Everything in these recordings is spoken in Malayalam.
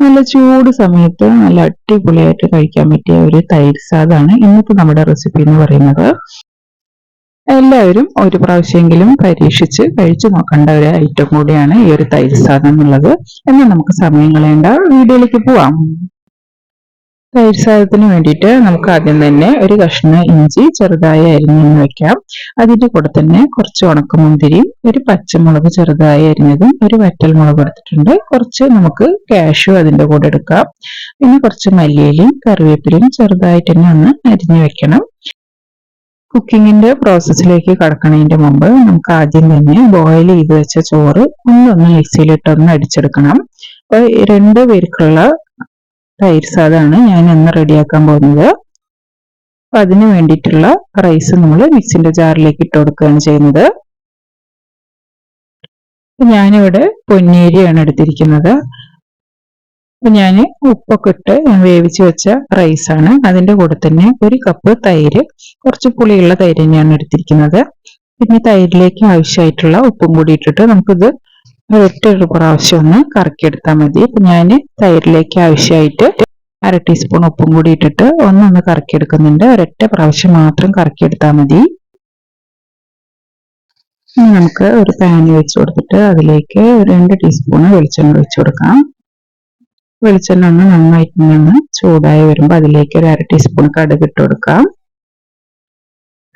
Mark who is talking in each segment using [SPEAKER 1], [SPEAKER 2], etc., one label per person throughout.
[SPEAKER 1] നല്ല ചൂട് സമയത്ത് നല്ല അടിപൊളിയായിട്ട് കഴിക്കാൻ പറ്റിയ ഒരു തൈര് സാദാണ് ഇന്നത്തെ നമ്മുടെ റെസിപ്പി എന്ന് പറയുന്നത്. എല്ലാവരും ഒരു പ്രാവശ്യമെങ്കിലും പരീക്ഷിച്ച് കഴിച്ചു നോക്കേണ്ട ഒരു ഐറ്റം കൂടിയാണ് ഈ ഒരു തൈര് സാദം എന്നുള്ളത് എന്നാൽ നമുക്ക് സമയം കളയേണ്ട. വീഡിയോയിലേക്ക് പോവാം. തൈര് സാദത്തിന് വേണ്ടിയിട്ട് നമുക്ക് ആദ്യം തന്നെ ഒരു കഷ്ണം ഇഞ്ചി ചെറുതായി അരിഞ്ഞു വെക്കാം. അതിന്റെ കൂടെ തന്നെ കുറച്ച് ഉണക്കമുന്തിരിയും ഒരു പച്ചമുളക് ചെറുതായി അരിഞ്ഞതും ഒരു വറ്റൽ മുളക് എടുത്തിട്ടുണ്ട്. കുറച്ച് നമുക്ക് കാഷു അതിന്റെ കൂടെ എടുക്കാം. പിന്നെ കുറച്ച് മല്ലിയിലയും കറിവേപ്പിലയും ചെറുതായിട്ട് തന്നെ ഒന്ന് അരിഞ്ഞു വെക്കണം. കുക്കിങ്ങിന്റെ പ്രോസസ്സിലേക്ക് കടക്കുന്നതിന്റെ മുമ്പ് നമുക്ക് ആദ്യം തന്നെ ബോയിൽ ചെയ്ത് വെച്ച ചോറ് ഒന്നൊന്ന് മിക്സിയിലിട്ടൊന്ന് അടിച്ചെടുക്കണം. അപ്പൊ രണ്ട് പേർക്കുള്ള തൈര് സാധാണ് ഞാൻ ഇന്ന് റെഡിയാക്കാൻ പോകുന്നത്. അപ്പൊ അതിന് വേണ്ടിയിട്ടുള്ള റൈസ് നമ്മൾ മിക്സിന്റെ ജാറിലേക്ക് ഇട്ട് കൊടുക്കുകയാണ് ചെയ്യുന്നത്. ഞാനിവിടെ പൊന്നേരിയാണ് എടുത്തിരിക്കുന്നത്. അപ്പൊ ഞാൻ ഉപ്പൊക്കെ ഇട്ട് വേവിച്ച് വെച്ച റൈസാണ് അതിന്റെ കൂടെ തന്നെ ഒരു കപ്പ് തൈര് കുറച്ച് പുളിയുള്ള തൈര് തന്നെയാണ് എടുത്തിരിക്കുന്നത്. പിന്നെ തൈരിലേക്ക് ആവശ്യമായിട്ടുള്ള ഉപ്പും കൂടി ഇട്ടിട്ട് നമുക്കിത് ഒരൊറ്റ ഒരു പ്രാവശ്യം ഒന്ന് കറക്കിയെടുത്താൽ മതി. ഇപ്പം ഞാൻ തൈരിലേക്ക് ആവശ്യമായിട്ട് അര ടീസ്പൂൺ ഉപ്പും കൂടി ഇട്ടിട്ട് ഒന്നൊന്ന് കറക്കിയെടുക്കുന്നുണ്ട്. ഒരൊറ്റ പ്രാവശ്യം മാത്രം കറക്കിയെടുത്താൽ മതി. നമുക്ക് ഒരു പാൻ വെച്ച് കൊടുത്തിട്ട് അതിലേക്ക് ഒരു രണ്ട് ടീസ്പൂൺ വെളിച്ചെണ്ണ ഒഴിച്ചു കൊടുക്കാം. വെളിച്ചെണ്ണ ഒന്ന് നന്നായിട്ട് നിന്ന് ചൂടായി വരുമ്പോൾ അതിലേക്ക് ഒരു അര ടീസ്പൂൺ കടുക് ഇട്ട് കൊടുക്കാം.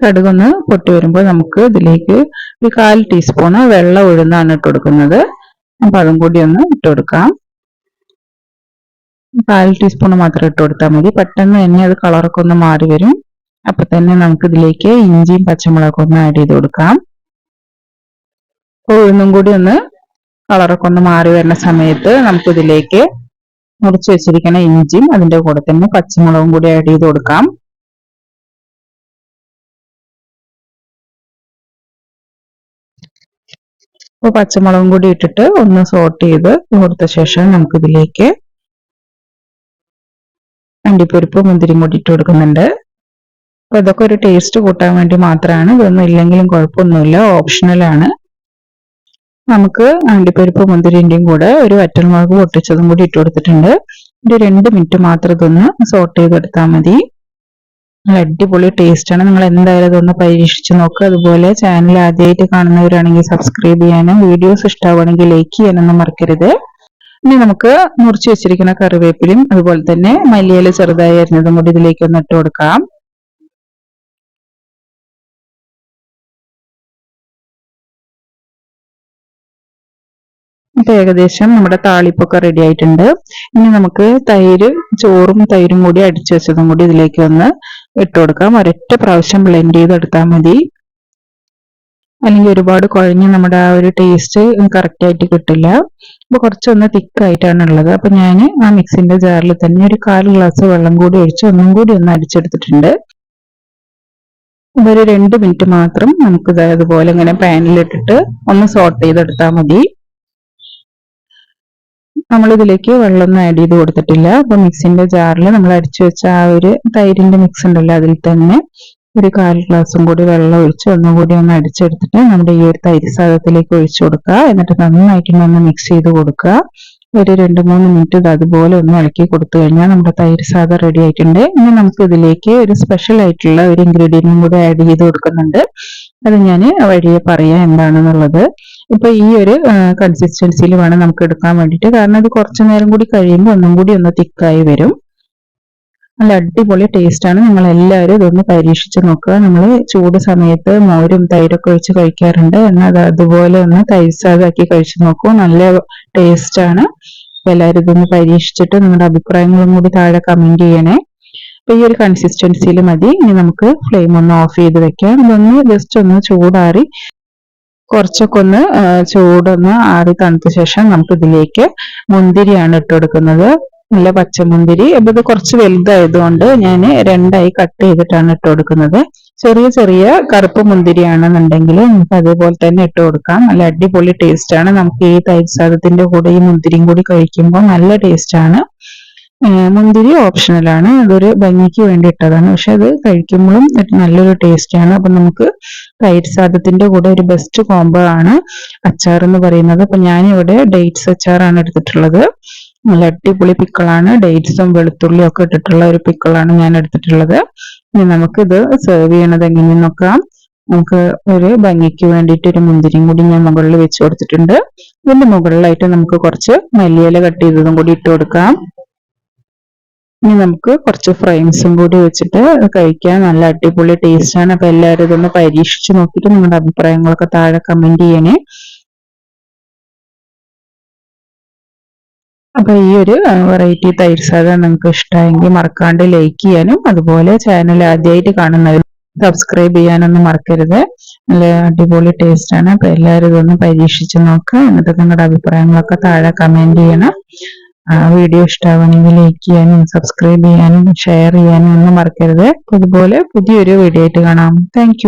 [SPEAKER 1] കടുകൊന്ന് പൊട്ടി വരുമ്പോൾ നമുക്ക് ഇതിലേക്ക് ഒരു കാൽ ടീസ്പൂണ് വെള്ളം ഉഴുന്നാണ് ഇട്ട് കൊടുക്കുന്നത്. അപ്പൊ അതും കൂടി ഒന്ന് ഇട്ട് കൊടുക്കാം. കാൽ ടീസ്പൂൺ മാത്രം ഇട്ട് കൊടുത്താൽ മതി. പെട്ടെന്ന് തന്നെ അത് കളറൊക്കെ ഒന്ന് മാറി വരും. അപ്പൊ തന്നെ നമുക്ക് ഇതിലേക്ക് ഇഞ്ചിയും പച്ചമുളകൊക്കെ ഒന്ന് ആഡ് ചെയ്ത് കൊടുക്കാം. ഉഴുന്നും കൂടി ഒന്ന് കളറൊക്കെ ഒന്ന് മാറി വരുന്ന സമയത്ത് നമുക്ക് ഇതിലേക്ക് മുറിച്ച് വെച്ചിരിക്കുന്ന ഇഞ്ചിയും അതിന്റെ കൂടെ തന്നെ പച്ചമുളകും കൂടി ആഡ് ചെയ്ത് കൊടുക്കാം. അപ്പോൾ പച്ചമുളകും കൂടി ഇട്ടിട്ട് ഒന്ന് സോട്ട് ചെയ്ത് കൊടുത്ത ശേഷം നമുക്ക് ഇതിലേക്ക് അണ്ടിപ്പരിപ്പ് മുന്തിരി കൂടി ഇട്ട് കൊടുക്കുന്നുണ്ട്. അപ്പൊ ഇതൊക്കെ ഒരു ടേസ്റ്റ് കൂട്ടാൻ വേണ്ടി മാത്രമാണ്. ഇതൊന്നും ഇല്ലെങ്കിലും കുഴപ്പമൊന്നുമില്ല. ഓപ്ഷണലാണ് നമുക്ക് അണ്ടിപ്പരിപ്പ് മുന്തിരിന്റെയും കൂടെ ഒരു വറ്റൽമുളക് പൊട്ടിച്ചതും കൂടി ഇട്ട് കൊടുത്തിട്ടുണ്ട്. ഒരു രണ്ട് മിനിറ്റ് മാത്രം ഇതൊന്ന് സോട്ട് ചെയ്തെടുത്താൽ മതി. അടിപൊളി ആണ്. നിങ്ങൾ എന്തായാലും ഇതൊന്ന് പരീക്ഷിച്ച് നോക്കുക അതുപോലെ ചാനൽ ആദ്യമായിട്ട് കാണുന്നവരാണെങ്കിൽ സബ്സ്ക്രൈബ് ചെയ്യാനും വീഡിയോസ് ഇഷ്ടമാവുകയാണെങ്കിൽ ലൈക്ക് ചെയ്യാനൊന്നും മറക്കരുത്. ഇനി നമുക്ക് മുറിച്ച് വെച്ചിരിക്കുന്ന കറിവേപ്പിലും അതുപോലെ തന്നെ മല്ലിയില ചെറുതായി അരിഞ്ഞതും കൂടി ഇതിലേക്ക് ഒന്ന് ഇട്ട് കൊടുക്കാം. ഇപ്പൊ ഏകദേശം നമ്മുടെ താളിപ്പൊക്കെ റെഡി ആയിട്ടുണ്ട്. ഇനി നമുക്ക് തൈര് ചോറും തൈരും കൂടി അടിച്ചു വെച്ചതും കൂടി ഇതിലേക്ക് ഒന്ന് ഇട്ട് കൊടുക്കാം. ഒരൊറ്റ പ്രാവശ്യം ബ്ലെൻഡ് ചെയ്തെടുത്താൽ മതി. അല്ലെങ്കിൽ ഒരുപാട് കുഴഞ്ഞ് നമ്മുടെ ആ ഒരു ടേസ്റ്റ് കറക്റ്റ് ആയിട്ട് കിട്ടില്ല. അപ്പോൾ കുറച്ചൊന്ന് തിക്കായിട്ടാണ് ഉള്ളത്. അപ്പൊ ഞാൻ ആ മിക്സിന്റെ ജാറിൽ തന്നെ ഒരു കാൽ ഗ്ലാസ് വെള്ളം കൂടി ഒഴിച്ച് ഒന്നും കൂടി ഒന്ന് അടിച്ചെടുത്തിട്ടുണ്ട്. ഒരു രണ്ട് മിനിറ്റ് മാത്രം നമുക്ക് അതുപോലെ ഇങ്ങനെ പാനിലിട്ടിട്ട് ഒന്ന് സോട്ട് ചെയ്തെടുത്താൽ മതി. നമ്മൾ ഇതിലേക്ക് വെള്ളമൊന്നും ആഡ് ചെയ്ത് കൊടുത്തിട്ടില്ല. അപ്പൊ മിക്സിന്റെ ജാറിൽ നമ്മൾ അടിച്ചു വെച്ച ആ ഒരു തൈരിന്റെ മിക്സ് ഉണ്ടല്ലോ അതിൽ തന്നെ ഒരു കാൽ ഗ്ലാസും കൂടി വെള്ളം ഒഴിച്ച് ഒന്നും കൂടി ഒന്ന് അടിച്ചെടുത്തിട്ട് നമ്മുടെ ഈ ഒരു തൈര് സാധത്തിലേക്ക് ഒഴിച്ചു കൊടുക്കുക. എന്നിട്ട് നന്നായിട്ട് ഒന്ന് മിക്സ് ചെയ്ത് കൊടുക്കുക. ഒരു രണ്ട് മൂന്ന് മിനിറ്റ് ഇത് അതുപോലെ ഒന്ന് ഇളക്കി കൊടുത്തു കഴിഞ്ഞാൽ നമ്മുടെ തൈര് സാധ റെഡി ആയിട്ടുണ്ട്. ഇനി നമുക്ക് ഇതിലേക്ക് ഒരു സ്പെഷ്യൽ ആയിട്ടുള്ള ഒരു ഇൻഗ്രീഡിയന്റും കൂടി ആഡ് ചെയ്ത് കൊടുക്കുന്നുണ്ട്. അത് ഞാൻ വഴിയെ പറയാം എന്താണെന്നുള്ളത്. ഇപ്പൊ ഈ ഒരു കൺസിസ്റ്റൻസിയിൽ വേണം നമുക്ക് എടുക്കാൻ വേണ്ടിയിട്ട്. കാരണം ഇത് കുറച്ചു നേരം കൂടി കഴിയുമ്പോൾ ഒന്നും കൂടി ഒന്ന് തിക്കായി വരും. നല്ല അടിപൊളി ടേസ്റ്റ് ആണ്. നിങ്ങൾ എല്ലാവരും ഇതൊന്ന് പരീക്ഷിച്ച് നോക്കുക. നമ്മൾ ചൂട് സമയത്ത് മോരും തൈരൊക്കെ ഒഴിച്ച് കഴിക്കാറുണ്ട്. എന്നാൽ അത് അതുപോലെ ഒന്ന് തൈസാതാക്കി കഴിച്ചു നോക്കൂ. നല്ല ടേസ്റ്റ് ആണ്. എല്ലാവരും ഇതൊന്ന് പരീക്ഷിച്ചിട്ട് നിങ്ങളുടെ അഭിപ്രായങ്ങളും കൂടി താഴെ കമന്റ് ചെയ്യണേ. അപ്പൊ ഈ ഒരു കൺസിസ്റ്റൻസിയിൽ മതി. ഇനി നമുക്ക് ഫ്ലെയിം ഒന്ന് ഓഫ് ചെയ്ത് വെക്കാം. ഇതൊന്ന് ജസ്റ്റ് ഒന്ന് ചൂടാറി കുറച്ചൊക്കെ ഒന്ന് ചൂടൊന്ന് ആറി തണുത്ത ശേഷം നമുക്ക് ഇതിലേക്ക് മുന്തിരിയാണ് ഇട്ട് കൊടുക്കുന്നത്. നല്ല പച്ചമുന്തിരി. അപ്പൊ ഇത് കുറച്ച് വലുതായതുകൊണ്ട് ഞാൻ രണ്ടായി കട്ട് ചെയ്തിട്ടാണ് ഇട്ട് കൊടുക്കുന്നത്. ചെറിയ ചെറിയ കറുപ്പ് മുന്തിരിയാണെന്നുണ്ടെങ്കിൽ നമുക്ക് അതേപോലെ തന്നെ ഇട്ട് കൊടുക്കാം. നല്ല അടിപൊളി ടേസ്റ്റ് ആണ്. നമുക്ക് ഈ തൈര് സാദത്തിന്റെ കൂടെ ഈ മുന്തിരിയും കൂടി കഴിക്കുമ്പോൾ നല്ല ടേസ്റ്റ് ആണ്. മുന്തിരി ഓപ്ഷണലാണ് അതൊരു ഭംഗിക്ക് വേണ്ടി ഇട്ടതാണ് പക്ഷെ അത് കഴിക്കുമ്പോഴും നല്ലൊരു ടേസ്റ്റ് ആണ്. അപ്പൊ നമുക്ക് തൈര് സാധത്തിന്റെ കൂടെ ഒരു ബെസ്റ്റ് കോംബോ ആണ് അച്ചാർ എന്ന് പറയുന്നത്. അപ്പൊ ഞാനിവിടെ ഡേറ്റ്സ് അച്ചാറാണ് എടുത്തിട്ടുള്ളത്. നല്ല അടിപൊളി പിക്കിളാണ് ഡേറ്റ്സും വെളുത്തുള്ളിയും ഒക്കെ ഇട്ടിട്ടുള്ള ഒരു പിക്കിളാണ് ഞാൻ എടുത്തിട്ടുള്ളത്. ഇനി നമുക്കിത് സെർവ് ചെയ്യണത് എങ്ങനെയെന്ന് നോക്കാം. നമുക്ക് ഒരു ഭംഗിക്ക് വേണ്ടിയിട്ട് ഒരു മുന്തിരിയും കൂടി ഞാൻ മുകളിൽ വെച്ച് കൊടുത്തിട്ടുണ്ട്. ഇതിന്റെ മുകളിലായിട്ട് നമുക്ക് കുറച്ച് മല്ലിയില കട്ട് ചെയ്തതും കൂടി ഇട്ട് കൊടുക്കാം. ഇനി നമുക്ക് കുറച്ച് ഫ്രെയിംസും കൂടി വെച്ചിട്ട് കഴിക്കാം. നല്ല അടിപൊളി ടേസ്റ്റാണ് അപ്പൊ എല്ലാവരും ഇതൊന്ന് പരീക്ഷിച്ച് നോക്കിയിട്ട് നിങ്ങളുടെ അഭിപ്രായങ്ങളൊക്കെ താഴെ കമന്റ് ചെയ്യണേ. അപ്പൊ ഈ ഒരു വെറൈറ്റി തൈര് സാധനം നിങ്ങൾക്ക് ഇഷ്ടമായെങ്കിൽ മറക്കാണ്ട് ലൈക്ക് ചെയ്യാനും അതുപോലെ ചാനൽ ആദ്യമായിട്ട് കാണുന്നവർ സബ്സ്ക്രൈബ് ചെയ്യാനൊന്നും മറക്കരുത്. നല്ല അടിപൊളി ടേസ്റ്റ് ആണ്. അപ്പൊ എല്ലാവരും ഇതൊന്ന് പരീക്ഷിച്ച് നോക്കുക. എന്നിട്ട് നിങ്ങളുടെ അഭിപ്രായങ്ങളൊക്കെ താഴെ കമന്റ് ചെയ്യണം. വീഡിയോ ഇഷ്ടമാണെങ്കിൽ ലൈക്ക് ചെയ്യാനും സബ്സ്ക്രൈബ് ചെയ്യാനും ഷെയർ ചെയ്യാനും ഒന്നും മറക്കരുത്. അതുപോലെ പുതിയൊരു വീഡിയോ ആയിട്ട് കാണാം. താങ്ക്